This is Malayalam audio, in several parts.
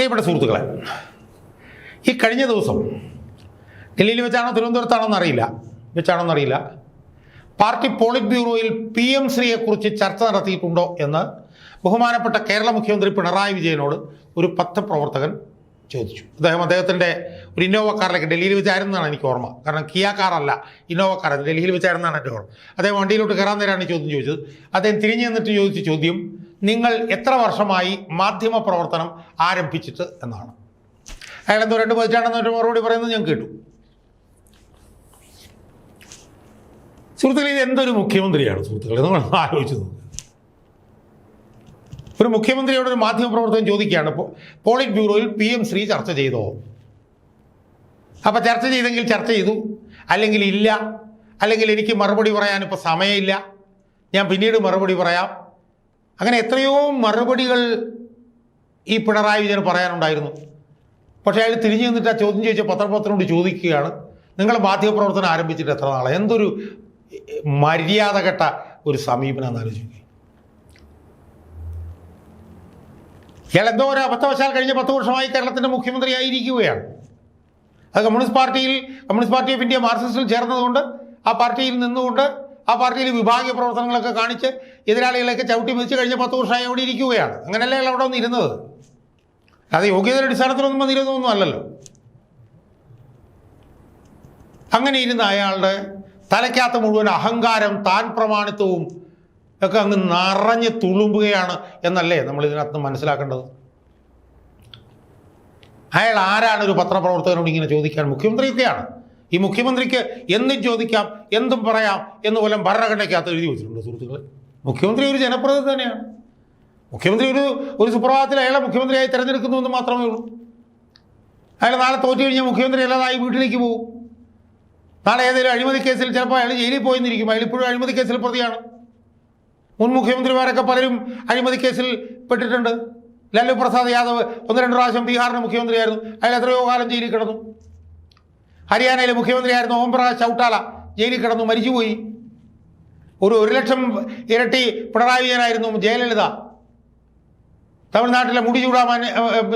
പ്രിയപ്പെട്ട സുഹൃത്തുക്കളെ ഈ കഴിഞ്ഞ ദിവസം ഡൽഹിയിൽ വെച്ചാണോ തിരുവനന്തപുരത്താണോ എന്നറിയില്ല. വെച്ചാണോ എന്നറിയില്ല. പാർട്ടി പോളിറ്റ് ബ്യൂറോയിൽ പി എം ശ്രീയെക്കുറിച്ച് ചർച്ച നടത്തിയിട്ടുണ്ടോ എന്ന് ബഹുമാനപ്പെട്ട കേരള മുഖ്യമന്ത്രി പിണറായി വിജയനോട് ഒരു പത്രപ്രവർത്തകൻ ചോദിച്ചു. അദ്ദേഹം അദ്ദേഹത്തിന്റെ ഒരു ഇന്നോവ കാറിലേക്ക് ഡൽഹിയിൽ വെച്ചായിരുന്നാണ് എനിക്ക് ഓർമ്മ. കാരണം കിയ കാറല്ല ഇന്നോവ കാർ ഡൽഹിയിൽ വെച്ചായിരുന്നാണ് എന്റെ ഓർമ്മ. അദ്ദേഹം വണ്ടിയിലോട്ട് കയറാൻ നേരമാണ് ചോദ്യം ചോദിച്ചത്. അദ്ദേഹം തിരിഞ്ഞു നിന്നിട്ട് ചോദിച്ച ചോദ്യം നിങ്ങൾ എത്ര വർഷമായി മാധ്യമ പ്രവർത്തനം ആരംഭിച്ചിട്ട് എന്നാണ്. അയാൾ എന്തോ രണ്ട് പതിറ്റാണ്ടെന്നൊരു മറുപടി പറയുന്നത് ഞാൻ കേട്ടു. സുഹൃത്തുക്കളെ ഇത് എന്തൊരു മുഖ്യമന്ത്രിയാണ് സുഹൃത്തുക്കളെ? നമ്മൾ ആലോചിച്ച് ഒരു മുഖ്യമന്ത്രിയോട് ഒരു മാധ്യമപ്രവർത്തകൻ ചോദിക്കുകയാണ് പോളിറ്റ് ബ്യൂറോയിൽ പി എം ശ്രീ ചർച്ച ചെയ്തോ? അപ്പോൾ ചർച്ച ചെയ്തെങ്കിൽ ചർച്ച ചെയ്തു. അല്ലെങ്കിൽ ഇല്ല. അല്ലെങ്കിൽ എനിക്ക് മറുപടി പറയാൻ ഇപ്പോൾ സമയമില്ല. ഞാൻ പിന്നീട് മറുപടി പറയാം. അങ്ങനെ എത്രയോ മറുപടികൾ ഈ പിണറായി വിജയൻ പറയാനുണ്ടായിരുന്നു. പക്ഷേ അയാൾ തിരിഞ്ഞു നിന്നിട്ട് ആ ചോദ്യം ചോദിച്ച പത്രപ്രവർത്തനോട് ചോദിക്കുകയാണ് നിങ്ങൾ മാധ്യമപ്രവർത്തനം ആരംഭിച്ചിട്ട് എത്ര നാളെ എന്തൊരു മര്യാദ കെട്ട ഒരു സമീപനം ആലോചിക്കുക ഇയാൾ എന്തോ ഒരു അബദ്ധവശാൽ കഴിഞ്ഞ പത്ത് വർഷമായി കേരളത്തിന്റെ മുഖ്യമന്ത്രിയായിരിക്കുകയാണ് അത് കമ്മ്യൂണിസ്റ്റ് പാർട്ടിയിൽ കമ്മ്യൂണിസ്റ്റ് പാർട്ടി ഓഫ് ഇന്ത്യ മാർക്സിസ്റ്റിൽ ചേർന്നതുകൊണ്ട് ആ പാർട്ടിയിൽ നിന്നുകൊണ്ട് ആ പാർട്ടിയിൽ വിഭാഗീയ പ്രവർത്തനങ്ങളൊക്കെ കാണിച്ച് എതിരാളികളെയൊക്കെ ചവിട്ടി മെതിച്ച് കഴിഞ്ഞ പത്ത് വർഷമായി അവിടെ ഇരിക്കുകയാണ്. അങ്ങനെയല്ലേ അയാൾ അവിടെ ഒന്ന് ഇരുന്നത് അത് യോഗ്യതയുടെ അടിസ്ഥാനത്തിലൊന്നും വന്നിരുന്നൊന്നും അല്ലല്ലോ. അങ്ങനെ ഇരുന്ന അയാളുടെ തലയ്ക്കകത്ത് മുഴുവൻ അഹങ്കാരം താൻ പ്രമാണിത്വവും ഒക്കെ അങ്ങ് നിറഞ്ഞ് തുളുമ്പുകയാണ് എന്നല്ലേ നമ്മൾ ഇതിനകത്ത് മനസ്സിലാക്കേണ്ടത്? അയാൾ ആരാണ് ഒരു പത്രപ്രവർത്തകനോട് ഇങ്ങനെ ചോദിക്കാൻ മുഖ്യമന്ത്രിയൊക്കെയാണ്? ഈ മുഖ്യമന്ത്രിക്ക് എന്തും ചോദിക്കാം എന്തും പറയാം എന്ന് പോലും ഭരണഘടനയ്ക്കകത്ത് എഴുതി വെച്ചിട്ടുണ്ട് സുഹൃത്തുക്കളെ. മുഖ്യമന്ത്രി ഒരു ജനപ്രതിനിധി തന്നെയാണ്. മുഖ്യമന്ത്രി ഒരു ഒരു സുപ്രഭാതത്തിൽ അയാളെ മുഖ്യമന്ത്രിയായി തിരഞ്ഞെടുക്കുന്നു എന്ന് മാത്രമേ ഉള്ളൂ. അയാൾ നാളെ തോറ്റു കഴിഞ്ഞാൽ മുഖ്യമന്ത്രി അല്ലാതായി വീട്ടിലേക്ക് പോകും. നാളെ ഏതെങ്കിലും അഴിമതി കേസിൽ ചിലപ്പോൾ അയാൾ ജയിലിൽ പോയെന്നിരിക്കും. അയാൾ ഇപ്പോഴും അഴിമതി കേസിൽ പ്രതിയാണ്. മുൻ മുഖ്യമന്ത്രിമാരൊക്കെ പലരും അഴിമതി കേസിൽ പെട്ടിട്ടുണ്ട്. ലാലു പ്രസാദ് യാദവ് ഒന്ന് രണ്ട് പ്രാവശ്യം ബീഹാറിന് മുഖ്യമന്ത്രിയായിരുന്നു. അയാൾ എത്രയോ കാലം ജയിലിൽ കിടന്നു. ഹരിയാനയിലെ മുഖ്യമന്ത്രിയായിരുന്ന ഓം പ്രകാശ് ചൗട്ടാല ജയിലിൽ കിടന്നു മരിച്ചുപോയി. ഒരു ഒരു ലക്ഷം ഇരട്ടി പിണറായി വിജയനായിരുന്നു ജയലളിത. തമിഴ്നാട്ടിലെ മുടി ചൂടാമാൻ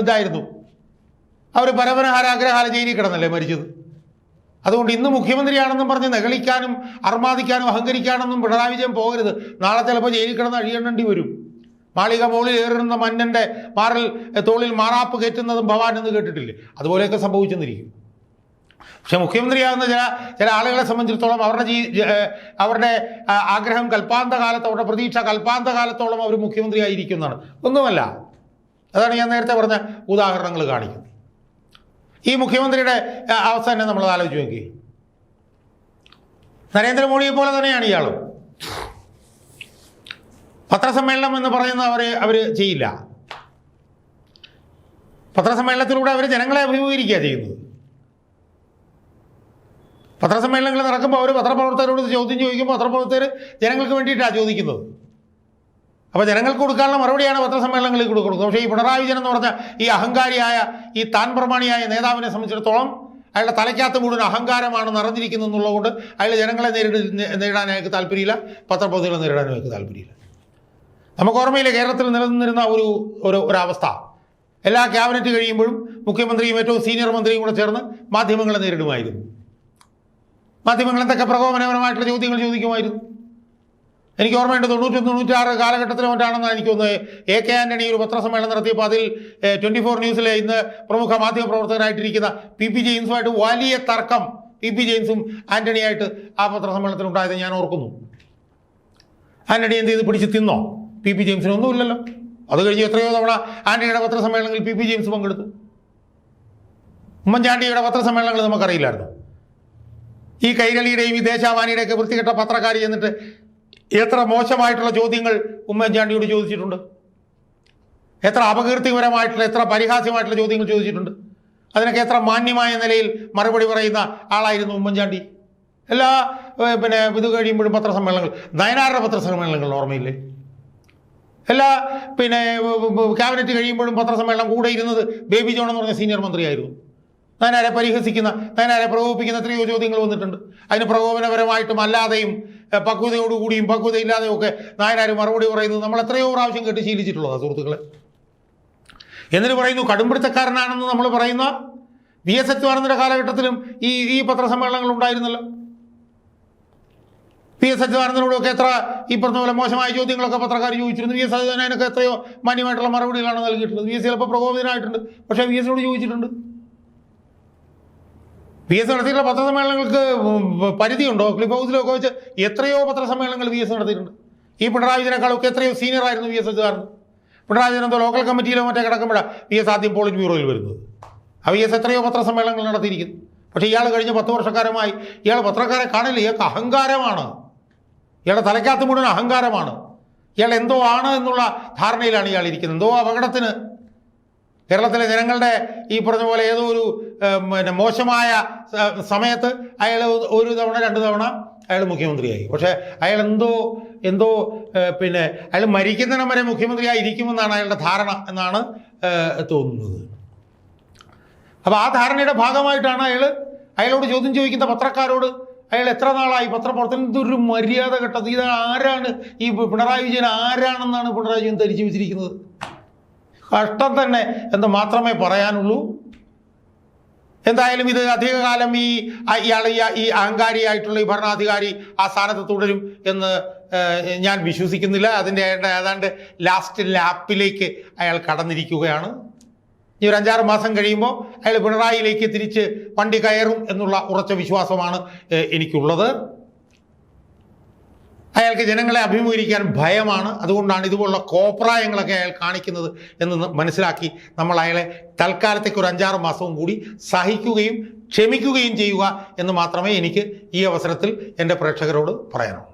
ഇതായിരുന്നു. അവർ പരമനഹാര ആഗ്രഹാല ജയിലിൽ കിടന്നല്ലേ മരിച്ചത്. അതുകൊണ്ട് ഇന്ന് മുഖ്യമന്ത്രിയാണെന്നും പറഞ്ഞ് നെകളിക്കാനും അർമാദിക്കാനും അഹങ്കരിക്കാനൊന്നും പിണറായി വിജയൻ പോകരുത്. നാളെ ചിലപ്പോൾ ജയിലിൽ കിടന്ന് അഴിയണ്ണേണ്ടി വരും. മാളിക മുകളിൽ ഏറുന്ന മന്നന്റെ മാറിൽ തോളിൽ മാറാപ്പ് കയറ്റുന്നതും ഭവാൻ എന്ന് കേട്ടിട്ടില്ലേ? അതുപോലെയൊക്കെ സംഭവിച്ചെന്നിരിക്കും. പക്ഷെ മുഖ്യമന്ത്രിയാകുന്ന ചില ചില ആളുകളെ സംബന്ധിച്ചിടത്തോളം അവരുടെ ജീ അവരുടെ ആഗ്രഹം കൽപ്പാന്ത കാലത്ത് അവരുടെ പ്രതീക്ഷ കൽപ്പാന്ത കാലത്തോളം അവർ മുഖ്യമന്ത്രിയായിരിക്കുന്നതാണ്. ഒന്നുമല്ല. അതാണ് ഞാൻ നേരത്തെ പറഞ്ഞ ഉദാഹരണങ്ങൾ കാണിക്കുന്നത്. ഈ മുഖ്യമന്ത്രിയുടെ അവസ്ഥ തന്നെ നമ്മൾ ആലോചിച്ച് നോക്കി നരേന്ദ്രമോദിയെ പോലെ തന്നെയാണ് ഇയാളും. പത്രസമ്മേളനം എന്ന് പറയുന്ന അവർ അവർ ചെയ്യില്ല. പത്രസമ്മേളനത്തിലൂടെ അവർ ജനങ്ങളെ അഭിമുഖീകരിക്കുക ചെയ്യുന്നത്. പത്രസമ്മേളനങ്ങൾ നടക്കുമ്പോൾ അവർ പത്രപ്രവർത്തകരോട് ചോദ്യം ചോദിക്കുമ്പോൾ പത്രപ്രവർത്തകർ ജനങ്ങൾക്ക് വേണ്ടിയിട്ടാണ് ചോദിക്കുന്നത്. അപ്പോൾ ജനങ്ങൾക്ക് കൊടുക്കാനുള്ള മറുപടിയാണ് പത്രസമ്മേളനങ്ങളിൽ കൊടുക്കുന്നത്. പക്ഷേ ഈ പിണറായി വിജയൻ എന്ന് പറഞ്ഞ ഈ അഹങ്കാരിയായ ഈ താൻ പ്രമാണിയായ നേതാവിനെ സംബന്ധിച്ചിടത്തോളം അയാളുടെ തലയ്ക്കകത്ത് മുഴുവൻ അഹങ്കാരമാണ് നിറഞ്ഞിരിക്കുന്നത് എന്നുള്ളതുകൊണ്ട് അയാൾ ജനങ്ങളെ നേരിട നേരിടാൻ അയാൾക്ക് താല്പര്യമില്ല. പത്രപ്രവർത്തകളെ നേരിടാനും അയാൾക്ക് താല്പര്യമില്ല. നമുക്ക് ഓർമ്മയില്ല കേരളത്തിൽ നിലനിന്നിരുന്ന ഒരു ഒരു ഒരവസ്ഥ. എല്ലാ ക്യാബിനറ്റ് കഴിയുമ്പോഴും മുഖ്യമന്ത്രിയും ഏറ്റവും സീനിയർ മന്ത്രിയും കൂടെ ചേർന്ന് മാധ്യമങ്ങളെ നേരിടുമായിരുന്നു. മാധ്യമങ്ങൾ എന്തൊക്കെ പ്രകോപനപരമായിട്ടുള്ള ചോദ്യങ്ങൾ ചോദിക്കുമായിരുന്നു? എനിക്ക് ഓർമ്മയുണ്ട് തൊണ്ണൂറ്റി തൊണ്ണൂറ്റാറ് കാലഘട്ടത്തിൽ മറ്റാണെന്നാണ് തോന്നുന്നത് എ കെ ആന്റണി ഒരു പത്രസമ്മേളനം നടത്തിയപ്പോൾ അതിൽ ട്വന്റി ഫോർ ന്യൂസിലെ ഇന്ന് പ്രമുഖ മാധ്യമ പ്രവർത്തകനായിട്ടിരിക്കുന്ന പി പി ജെയിംസുമായിട്ട് വലിയ തർക്കം പി പി ജെയിംസും ആന്റണിയായിട്ട് ആ പത്രസമ്മേളനത്തിൽ ഉണ്ടായത് ഞാൻ ഓർക്കുന്നു. ആന്റണി എന്ത് ചെയ്ത്? പിടിച്ച് തിന്നോ? പി പി ജെയിംസിനൊന്നുമില്ലല്ലോ അത് കഴിഞ്ഞ് എത്രയോ തവണ ആന്റണിയുടെ പത്രസമ്മേളനങ്ങളിൽ പി പി ജെയിംസ് പങ്കെടുത്തു. ഉമ്മൻചാണ്ടിയുടെ പത്രസമ്മേളനങ്ങൾ നമുക്കറിയില്ലായിരുന്നു. ഈ കൈരളിയുടെയും ഈ ദേശാവാനിയുടെയൊക്കെ വൃത്തികെട്ട പത്രക്കാരി എന്നിട്ട് എത്ര മോശമായിട്ടുള്ള ചോദ്യങ്ങൾ ഉമ്മൻചാണ്ടിയോട് ചോദിച്ചിട്ടുണ്ട്? എത്ര അപകീർത്തിപരമായിട്ടുള്ള എത്ര പരിഹാസ്യമായിട്ടുള്ള ചോദ്യങ്ങൾ ചോദിച്ചിട്ടുണ്ട്? അതിനൊക്കെ എത്ര മാന്യമായ നിലയിൽ മറുപടി പറയുന്ന ആളായിരുന്നു ഉമ്മൻചാണ്ടി? എല്ലാ പിന്നെ ഇത് കഴിയുമ്പോഴും പത്രസമ്മേളനങ്ങൾ. നയനാരുടെ പത്രസമ്മേളനങ്ങൾ ഓർമ്മയില്ലേ? എല്ലാ പിന്നെ ക്യാബിനറ്റ് കഴിയുമ്പോഴും പത്രസമ്മേളനം കൂടെ ഇരുന്നത് ബേബി ജോൺ എന്ന് പറഞ്ഞ സീനിയർ മന്ത്രിയായിരുന്നു. നയനാരെ പരിഹസിക്കുന്ന നയനാരെ പ്രകോപിപ്പിക്കുന്ന എത്രയോ ചോദ്യങ്ങൾ വന്നിട്ടുണ്ട്. അതിന് പ്രകോപനപരമായിട്ടും അല്ലാതെയും പക്വതയോടുകൂടിയും പക്വതയില്ലാതെയും ഒക്കെ നായനാർ മറുപടി പറയുന്നത് നമ്മൾ എത്രയോ പ്രാവശ്യം കേട്ട് ശീലിച്ചിട്ടുള്ളതാണ് സുഹൃത്തുക്കളെ. എന്നിട്ട് പറയുന്നു കടുംപിടുത്തക്കാരനാണെന്ന് നമ്മൾ പറയുന്ന വി എസ് അച്യുതാനന്ദന്റെ കാലഘട്ടത്തിലും ഈ ഈ പത്രസമ്മേളനങ്ങൾ ഉണ്ടായിരുന്നല്ലോ. വി എസ് അച്യുതാനന്ദനോടൊക്കെ എത്ര ഈ പറഞ്ഞ പോലെ മോശമായ ചോദ്യങ്ങളൊക്കെ പത്രക്കാർ ചോദിച്ചിരുന്നു. വി എസ് അച്യുതാനൊക്കെ എത്രയോ മാന്യമായിട്ടുള്ള മറുപടികളാണ് നൽകിയിട്ടുള്ളത്. വി എസ് ചിലപ്പോൾ പ്രകോപിതനായിട്ടുണ്ട്. പക്ഷേ വി എസിനോട് ചോദിച്ചിട്ടുണ്ട്. വി എസ് നടത്തിയിട്ടുള്ള പത്രസമ്മേളനങ്ങൾക്ക് പരിധിയുണ്ടോ? ക്ലിപ്പ് ഹൗസിലൊക്കെ വെച്ച് എത്രയോ പത്രസമ്മേളനങ്ങൾ വി എസ് നടത്തിയിട്ടുണ്ട്. ഈ പിണറായി വിജയനേക്കാളൊക്കെ എത്രയോ സീനിയർ ആയിരുന്നു വി എസ് അച്യുതാനന്ദൻ പിണറായി വിജയൻ എന്തോ ലോക്കൽ കമ്മിറ്റിയിലോ മറ്റേ കിടക്കുമ്പോഴാണ് വി എസ് ആദ്യം പോളിറ്റ് ബ്യൂറോയിൽ വരുന്നത്. ആ വി എസ് എത്രയോ പത്രസമ്മേളനങ്ങൾ നടത്തിയിരിക്കുന്നു. പക്ഷേ ഇയാൾ കഴിഞ്ഞ പത്ത് വർഷക്കാരമായി ഇയാൾ പത്രക്കാരെ കാണില്ല ഇയാൾക്ക് അഹങ്കാരമാണ്. ഇയാളുടെ തലയ്ക്കകത്ത് മുഴുവൻ അഹങ്കാരമാണ്. ഇയാൾ എന്തോ ആണ് എന്നുള്ള ധാരണയിലാണ് ഇയാൾ ഇരിക്കുന്നത്. എന്തോ അപകടത്തിന് കേരളത്തിലെ ജനങ്ങളുടെ ഈ പറഞ്ഞ പോലെ ഏതോ ഒരു പിന്നെ മോശമായ സമയത്ത് അയാൾ ഒരു തവണ രണ്ട് തവണ അയാൾ മുഖ്യമന്ത്രിയായി. പക്ഷേ അയാൾ എന്തോ എന്തോ പിന്നെ അയാൾ മരിക്കുന്നതിന് വരെ മുഖ്യമന്ത്രിയായി ഇരിക്കുമെന്നാണ് അയാളുടെ ധാരണ എന്നാണ് തോന്നുന്നത്. അപ്പോൾ ആ ധാരണയുടെ ഭാഗമായിട്ടാണ് അയാൾ അയാളോട് ചോദ്യം ചോദിക്കുന്ന പത്രക്കാരോട് അയാൾ എത്ര നാളായി? പത്രപ്രവർത്തനം ഇതൊരു മര്യാദ ഘട്ടത്തിൽ ഇത് ആരാണ് ഈ പിണറായി വിജയൻ ആരാണെന്നാണ് പിണറായി വിജയൻ ധരിച്ചു വെച്ചിരിക്കുന്നത്? കഷ്ടം തന്നെ എന്ന് മാത്രമേ പറയാനുള്ളൂ. എന്തായാലും ഇത് അധികകാലം ഈ ഇയാൾ ഈ അഹങ്കാരിയായിട്ടുള്ള ഈ ഭരണാധികാരി ആ സ്ഥാനത്ത് തുടരും എന്ന് ഞാൻ വിശ്വസിക്കുന്നില്ല. അതിന്റെ ഏതാണ്ട് ലാസ്റ്റ് ലാപ്പിലേക്ക് അയാൾ കടന്നിരിക്കുകയാണ്. ഈ ഒരു അഞ്ചാറ് മാസം കഴിയുമ്പോൾ അയാൾ പിണറായിയിലേക്ക് തിരിച്ച് വണ്ടി കയറും എന്നുള്ള ഉറച്ച വിശ്വാസമാണ് എനിക്കുള്ളത്. അയാൾക്ക് ജനങ്ങളെ അഭിമുഖീകരിക്കാൻ ഭയമാണ്. അതുകൊണ്ടാണ് ഇതുപോലുള്ള കോപ്രായങ്ങളൊക്കെ അയാൾ കാണിക്കുന്നത് എന്ന് മനസ്സിലാക്കി നമ്മൾ അയാളെ തൽക്കാലത്തേക്ക് ഒരു അഞ്ചാറ് മാസവും കൂടി സഹിക്കുകയും ക്ഷമിക്കുകയും ചെയ്യുക എന്ന് മാത്രമേ എനിക്ക് ഈ അവസരത്തിൽ എന്റെ പ്രേക്ഷകരോട് പറയാനുള്ളൂ.